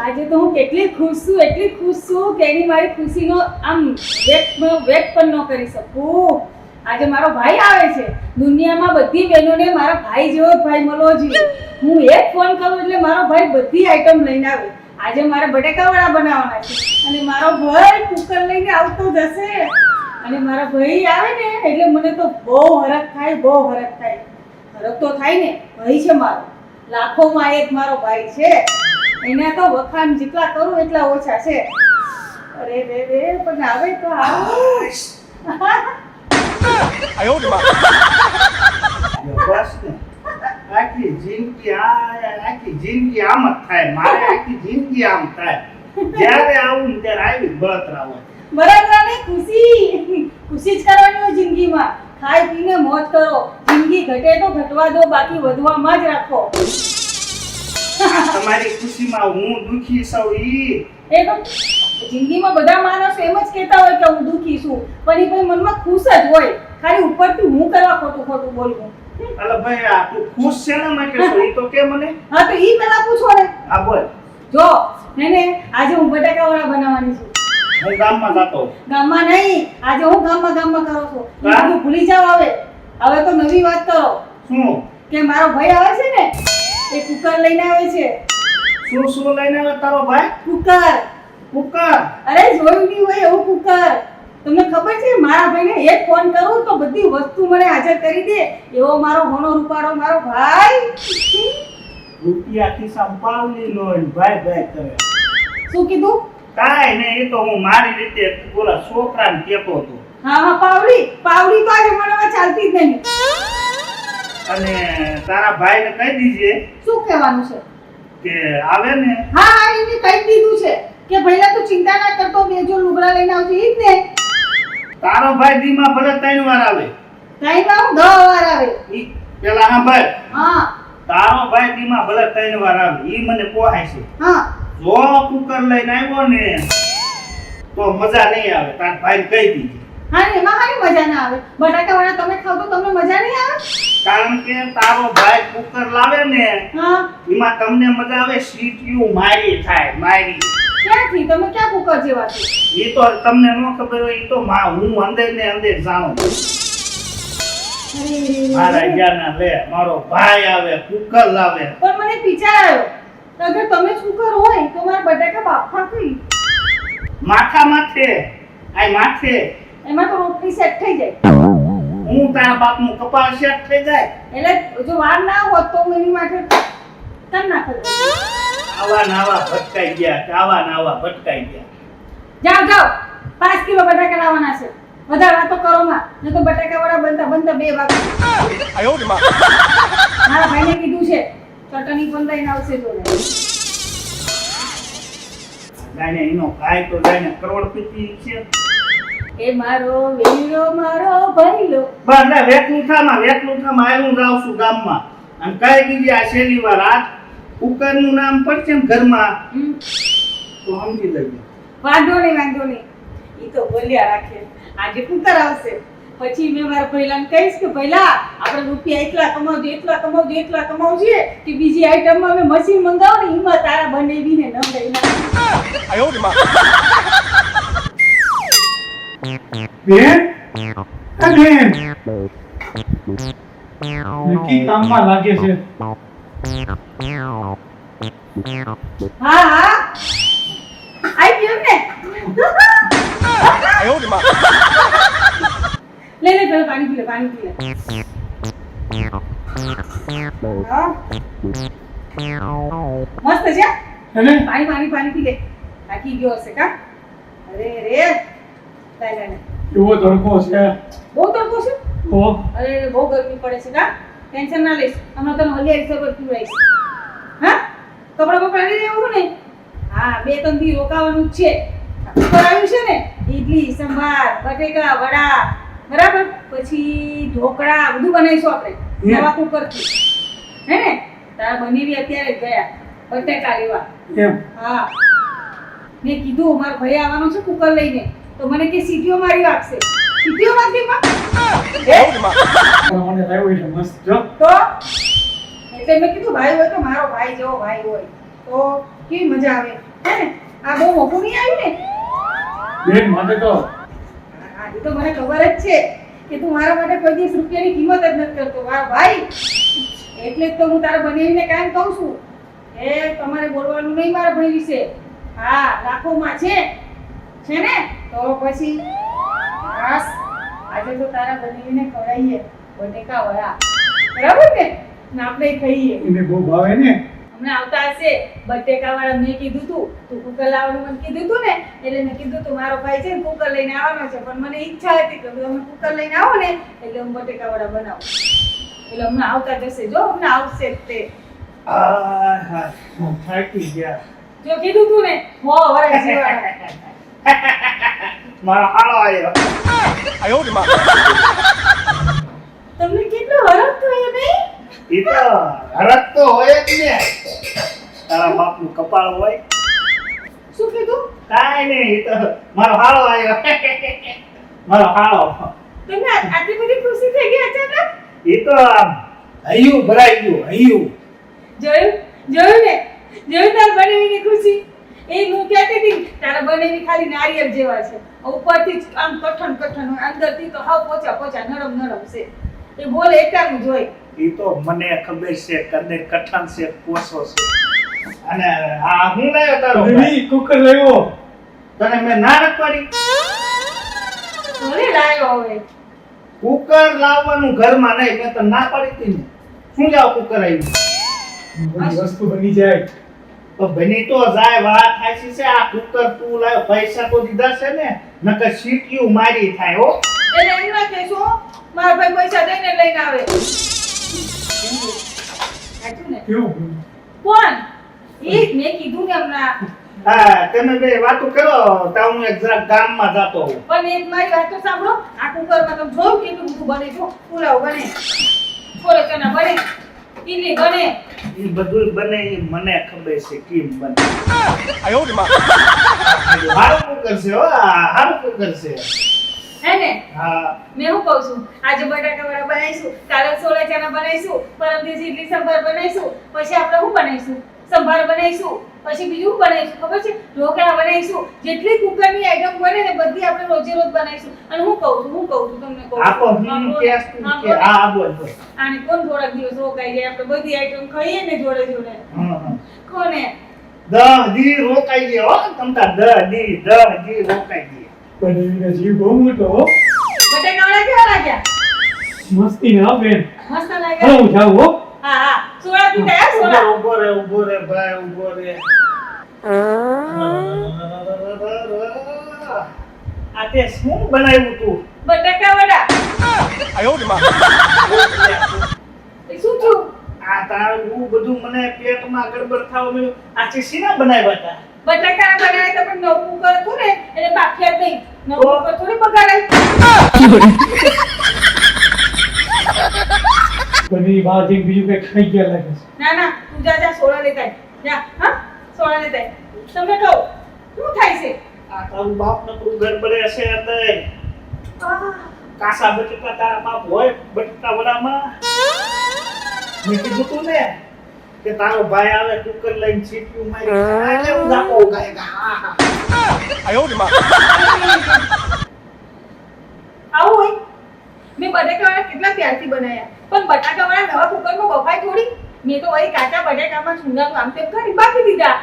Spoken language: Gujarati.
આજે તો હું કેટલી ખુશ છું, એટલી ખુશ છું કે એની મારી ખુશીનો આમ વ્યક્ત વ્યક્ત પણ ન કરી શકું. આજે મારો ભાઈ આવે છે. દુનિયામાં બધી બહેનોને મારા ભાઈ જેવો ભાઈ મળવો જોઈએ. હું એક ફોન કરું એટલે મારો ભાઈ બધી આઈટમ લઈને આવે. આજે મારે બટેકાવડા બનાવવાના છે. અને મારો ભાઈ કુકર લઈને આવતો જશે. અને મારા ભાઈ આવે ને, એટલે મને તો બહુ હરખ થાય, બહુ હરખ થાય. હરખ તો થાય ને, ભાઈ છે મારો. લાખોમાં એક મારો ભાઈ છે. એના તો વખાણ જેટલા કરું એટલા ઓછા છે. અરે રે રે પણ આવે તો આવો બસ ને. આખી જિંદગી આ આખી જિંદગી આમ જ થાય. મારે આખી જિંદગી આમ થાય. જ્યારે આવું ને ત્યારે આવી બળતરા હોય. બરાબર ને ખુશી. ખુશી જ કરવાની હોય જિંદગીમાં. ખાઈ પીને મોજ કરો. જિંદગી ઘટે તો ઘટવા દો બાકી વધવામાં જ રાખો. તમારી ખુશીમાં હું દુખી સૌ ઈ. એ જિંદગીમાં બધા માણસો એમ જ કહેતા હોય કે હું દુઃખી છું પણ એ ભાઈ મનમાં ખુશ જ હોય. ખાલી ઉપરથી હું કરવા ખોટું ખોટું બોલવું. અલે ભાઈ આ તું ખુશ છે ને માટે છો ઈ તો કે મને? હા તો ઈ પેલા પૂછો ને. આ બોલ. જો હે ને આજે હું બટાકાવાળા બનાવવાની છું. હું ગામમાં જતો ગામમાં નહીં આજે હું ગામમાં ગામમાં કરો છો. ઈ ભૂલી જાવ હવે. હવે તો નવી વાત કરો. શું? કે મારો ભાઈ આવે છે એ કુકર લઈને આવે છે. શું શું લઈને આવે તારો ભાઈ? કુકર કુકર અરે જોયું નહીં હોય એવું કુકર તમને ખબર છે મારા ભાઈને એક ફોન કરું તો બધી વસ્તુ મને હાજર કરી દે. એવો મારો હોનો રૂપાળો મારો ભાઈ. રૂપિયા ખિસ્સા પાવલી નો ભાઈ ભાઈ કરે. શું કીધું? કાઈ નહીં એ તો હું મારી રીતે બોલા છોકરાને કેતો હતો. હા હા પાવડી. પાવડી તો આજે મને ચાલતી જ નહીં. અને તારા ભાઈને કહી દીજે શું કહેવાનું છે? કે આવે ને. હા એને કહી દીધું છે કે ભઈલા તું ચિંતા ના કરતો બે જો લુગડા લઈને આવજે ઈ જ ને. તારો ભાઈ દીમાં ભલે ત્રણ વાર આવે. ટાઈમ આવું? દહ વાર આવે. ઈ પેલા હા ભાઈ હા. તારો ભાઈ દીમાં ભલે ત્રણ વાર આવે ઈ મને પોહાય છે. હા. જો કુકર લઈને આવ્યો ને તો મજા નહીં આવે. તાર ભાઈ કહી દીજે. હા એમાં હારી મજા ના આવે. બટાકા વાળા તમે ખાવ તો તમને મજા નહીં આવે? કારણ કે તારો ભાઈ કુકર લાવે ને એમાં તમને મજા આવે સીટીયું મારી થાય મારી. ક્યાંથી? તમે ક્યાં કુકર જેવા છો? એ તો તમને ન ખબર હોય એ તો માં હું અંદર ને અંદર જાણું મારા જ્ઞાના લે મારો ભાઈ આવે કુકર લાવે. પણ મને વિચાર આવ્યો અગર તમે કુકર હોય તો મારા બટાકા બાફા કઈ? માથા માથે આ માથે. એમાં તો રોટલી સેટ થઈ જાય. હું તારા બાપનું કપાળ શેક થઈ જાય. એટલે જો વાર ના હોત તો હું એની માટે તન ના કરું. આવા નાવા ભટકાઈ ગયા આવા નાવા ભટકાઈ ગયા જાઓ જાઓ. પાંચ કિલો બટાકા લાવવાના છે. વધારે વાતો કરો માં. નહીં તો બટાકા વડા બનતા બનતા બે વાગે મારા ભાઈને કીધું છે ચટણી પણ લઈને આવશે જોડે. ગાયને એનો ભાઈ તો જાણે કરોડપતિ છે. એ મારો વેલો મારો ભઈલો બસ લે વેકલું થામાં વેકલું થામાં આવ્યું જાઉં છું ગામમાં. અને કઈ દીધી આ વાર આ કુકરનું નામ પડશે ને ઘરમાં તો સમજી લેજો વાંધો નહીં વાંધો નહીં. એ તો બોલ્યા રાખે. આજે કુકર આવશે. પછી મેં મારા ભઈલાને કહીશ કે ભૈલા આપણે રૂપિયા એટલા કમાવજો એટલા કમાવજો એટલા કમાવજે કે બીજી આઈટમમાં અમે મશીન મંગાવો ને એમાં તારા બનાવીને નવડાવી આ બેન? નક્કી કામમાં લાગે છે? હા હા. આઈ ગયો ને. લે લે પેલા પાણી પી લે પાણી પી લે. મસ્ત છે? પાણી પાણી પાણી પી લે. થાકી ગયો હશે કા? અરે રે. એવો તડકો છે? બહુ તડકો છે? અરે બહુ ગરમી પડે છે. કા ટેન્શન ના લઈશ. હમણાં તને હલિયારી સરબત પીવડાવીશ હા? કપડા બપડા લઈ લેવું ને? હા બે ત્રણથી રોકાવાનું છે. આવ્યું છે ને? ઈડલી સંભાર બટેકા વડા. બરાબર? પછી ઢોકળા બધું બનાવીશું આપણે. નવા કુકરથી. હે ને? તારા બનેવી અત્યારે ગયા. બટેકા લેવા. હા. મેં કીધું મારો ભાઈ આવવાનો છે કુકર લઈને. તો મને કે સીટીઓ મારી આપશે. સીટીઓ મારતી માં. હે? પણ મને લાવ્યો છે મસ્ત જો. તો? એટલે મેં કીધું ભાઈ હોય તો મારો ભાઈ જેવો ભાઈ હોય. તો કેવી મજા આવે? ને? આ બહુ મોટું નહીં આવ્યું ને? બેન મને તો હા એ તો મને ખબર જ છે કે તું મારા માટે કોઈ દિવસ રૂપિયાની કિંમત જ નથી કરતો. મારો ભાઈ! એટલે જ તો હું તારા બનાવીને કાયમ કહું છું. એ તમારે બોલવાનું નહીં મારા ભાઈ વિશે. હા લાખોમાં છે. છે ને? તો પછી બસ આજે તો તારા બનેવીને ખવડાવીએ બટેકા વડા. બરાબર ને? આપણે ખાઈએ. એને બહુ ભાવે ને? હમણાં આવતા હશે બટેકા વાળા મેં કીધું તું તું કુકર લાવવાનું મને કીધું તું ને એટલે મેં કીધું તું મારો ભાઈ છે ને કુકર લઈને આવવાનો છે પણ મને ઈચ્છા હતી કે તમે કુકર લઈને આવો ને એટલે હું બટેકા વાળા બનાવું. એટલે હમણાં આવતા જશે. જો હમણાં આવશે તે. આ હા થાકી ગયા. જો કીધું તું ને હો વરા જીવાડા. મારો હાલો આવ્યો તમને કેટલો હરખ થયો નહીં? ઈ તો હરખ તો હોય જ ને. તારા બાપનું કપાળ હોય. શું કીધું? કાઈ નહીં ઈ તો મારો હાલો આવ્યો મારો હાલો તમને આટલી બધી ખુશી થઈ ગઈ અચાનક? ઈ તો હૈયું ભરાઈ ગયું હૈયું. જોયું? જોયું ને? જોયું તાર બનેવીની ખુશી? એ હું કહેતી હતી તારા બનેવી ખાલી નારિયેળ જેવા છે. ઉપરથી આમ કઠણ કઠણ હોય અંદરથી તો હાવ પોચા પોચા નરમ નરમ છે. એ બોલે એકટાનું જોઈ એ તો મને ખબર છે કને કઠણ છે પોસો છે. અને આ હું લાવ્યો તારો ભાઈ? કુકર લાવ્યો? તને મેં ના નથી પાડી? ભલે લાયો હવે. કુકર લાવવાનું ઘરમાં નહીં મેં તો ના પાડી હતી ને. શું જાવ કુકર આવ્યું વસ્તુ બની જાય. તો બની તો જાય વાત થાય છે આ કુકર તું લાવ પૈસા તો દીધા છે ને નકર સીટીયું મારી થાય હો. એટલે એમ ના કહેશો મારા ભાઈ પૈસા દઈને લઈને આવે. કેવું? કોણ? એક મેં કીધું ને હમણાં. હા તમે બે વાતો કરો તો હું એક જરાક ગામમાં જાતો પણ એક મારી વાત તો સાંભળો. આ કુકરમાં તમે જોયું કેટલું બધું બને જો પુલાવ બને. છોલે તને બને. ઈડલી બને. ઈ બધું બને ઈ મને ખબર છે કેમ બને. હારું કુકર છે હો હારું કુકર છે. હે ને? હા. મેં હું કહું છું? આજે બટાકા વડા બનાવીશું કાલે છોલે ચણા બનાવીશું પરમ દિવસે ઇડલી સંભાર બનાવીશું પછી આપણે હું બનાવીશું? સંભાર બનાવીશું પછી બીજું બનાવીશું ખબર છે? ઢોકળા બનાવીશું જેટલી કુકરની આઈટમ બને ને બધી આપણે રોજે રોજ બનાવીશું. અને હું કહું છું હું કહું છું તમને કહું આપો હું કે બોલો. હા બોલ આને કોણ થોડાક દિવસ રોકાઈ જાય? આપણે બધી આઈટમ ખાઈએ ને જોડે જોડે. હા હા કોને? દહ દી રોકાઈ ગયો હો તમતા દહ દી દહ દી રોકાઈ ગયો બનેવીનો જીવ બહુ મોટો હો. બટાકા વડા કેવા લાગ્યા? મસ્તી ને હો બેન. મસ્ત લાગ્યા? હું જાઉં હો. હા હા. સોડા પીતા હે સોડા ઊભો રે ઊભો રે ભાઈ ઊભો રે આ તે શું બનાવ્યું તું? બટાકા વડા. એ શું થયું? આ તારું બધું મને પેટમાં ગડબડ થાવ મળ્યું આ છે શીના બનાવ્યા હતા? બટાકા બનાવે તો પણ નવું કરતું ને એટલે બાફિયા નહીં. નવું તો? ને થોડી બગાડાય. બનેવી બહાર જઈને બીજું કઈ ખાઈ ગયા લાગે છે. ના ના તું જા જા સોડા લેતા. જા હા? સોડા લેતા તમે કહો શું થાય છે? આ તારું બાપ નકરું ગડબડે હશે અંદર આહ, કાસા બટેટા તારા બાપ હોય બટેટા વડામાં? મેં કીધું તું ને કે તારો ભાઈ આવે કુકર લઈને ચીપિયું મારી એટલે હું જાપો ગાય ગા આવું હોય મેં બટાકાવાળા કેટલા પ્યારથી બનાવ્યા પણ બટાકાવાળા નવા કુકરમાં બફાય થોડી? મેં તો વળી કાચા બટાકામાં છુંદાનું આમ તેમ કરી બાકી દીધા.